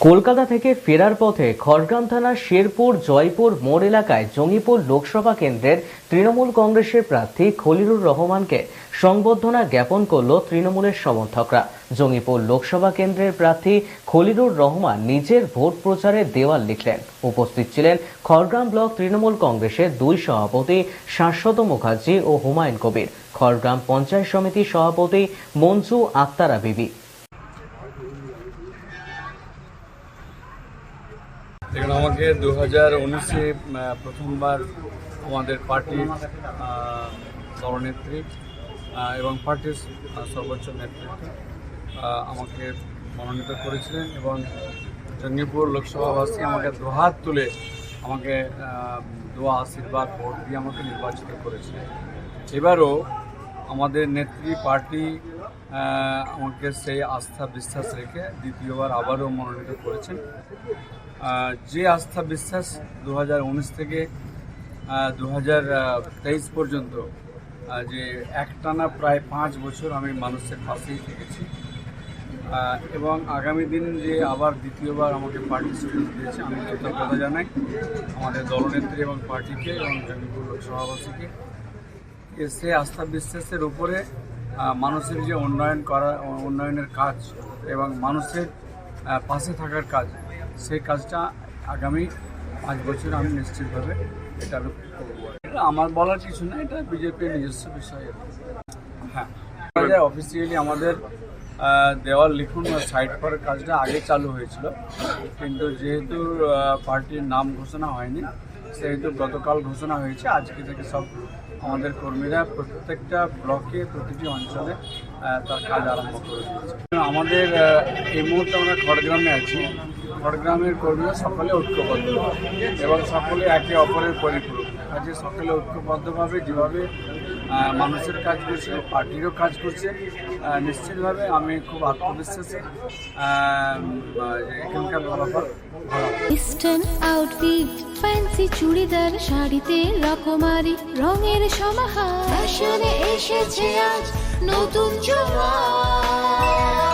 কলকাতা থেকে ফেরার পথে খড়গ্রাম থানার শেরপুর জয়পুর মোড় এলাকায় জঙ্গিপুর লোকসভা কেন্দ্রের তৃণমূল কংগ্রেসের প্রার্থী খলিলুর রহমানকে সংবর্ধনা জ্ঞাপন করল তৃণমূলের সমর্থকরা। জঙ্গিপুর লোকসভা কেন্দ্রের প্রার্থী খলিলুর রহমান নিজের ভোট প্রচারে দেওয়াল লিখলেন। উপস্থিত ছিলেন খড়গ্রাম ব্লক তৃণমূল কংগ্রেসের দুই সভাপতি শাশ্বত মুখার্জি ও হুমায়ুন কবির। খড়গ্রাম পঞ্চায়েত সমিতির সভাপতি মঞ্জু আক্তারা বিবি। দেখুন, আমাকে দু হাজার উনিশে প্রথমবার আমাদের পার্টির দলনেত্রী এবং পার্টির সর্বোচ্চ নেতৃত্ব আমাকে মনোনীত করেছিলেন এবং জঙ্গিপুর লোকসভাবাসী আমাকে দুহাত তুলে আমাকে দোয়া, আশীর্বাদ, ভোট দিয়ে আমাকে নির্বাচিত করেছে। এবারও আমাদের নেত্রী পার্টি আমাকে সেই আস্থা বিশ্বাস রেখে দ্বিতীয়বার আবারও মনোনীত করেছেন। যে আস্থা বিশ্বাস দু হাজার উনিশ থেকে দু হাজার তেইশ পর্যন্ত যে একটানা প্রায় পাঁচ বছর আমি মানুষের পাশেই থেকেছি এবং আগামী দিন যে আবার দ্বিতীয়বার আমাকে পার্টি সুযোগ দিয়েছে, আমি কৃতজ্ঞতা জানাই আমাদের দলনেত্রী এবং পার্টিকে এবং জঙ্গিপুর লোকসভাবাসীকে সে আস্থা বিশ্বাসের উপরে মানুষের যে উন্নয়ন করা, উন্নয়নের কাজ এবং মানুষের পাশে থাকার কাজ, সেই কাজটা আগামী পাঁচ বছর আমি নিশ্চিতভাবে এটা আমি করব। আমার বলার কিছু না, এটা বিজেপির নিজস্ব বিষয়। হ্যাঁ। অফিসিয়ালি আমাদের দেওয়াল লিখুন সাইড করার কাজটা আগে চালু হয়েছিল। কিন্তু যেহেতু পার্টির নাম ঘোষণা হয়নি সেহেতু গতকাল ঘোষণা হয়েছে। আজকে থেকে সব আমাদের কর্মীরা প্রত্যেকটা ব্লকে, প্রতিটি অঞ্চলে তার কাজ আরম্ভ করে আমাদের এই মুহূর্তে আমরা খড়গ্রামে আছি। খড়গ্রামের কর্মীরা সকলে ঐক্যবদ্ধ। এবং সকলে একে অপরের পরিপূরক। আজকে সকলে ঐক্যবদ্ধভাবে, যেভাবে মানুষের কাজ করছে পার্টিরও কাজ করছে। নিশ্চিতভাবে আমি খুব আত্মবিশ্বাসী। এখানকার ফলাফল ইস্টার্ন আউটফিট ফ্যান্সি চুড়িদার শাড়িতে রকমারি রঙের সমাহার। ফ্যাশনে এসেছে আজ নতুন সুনিতা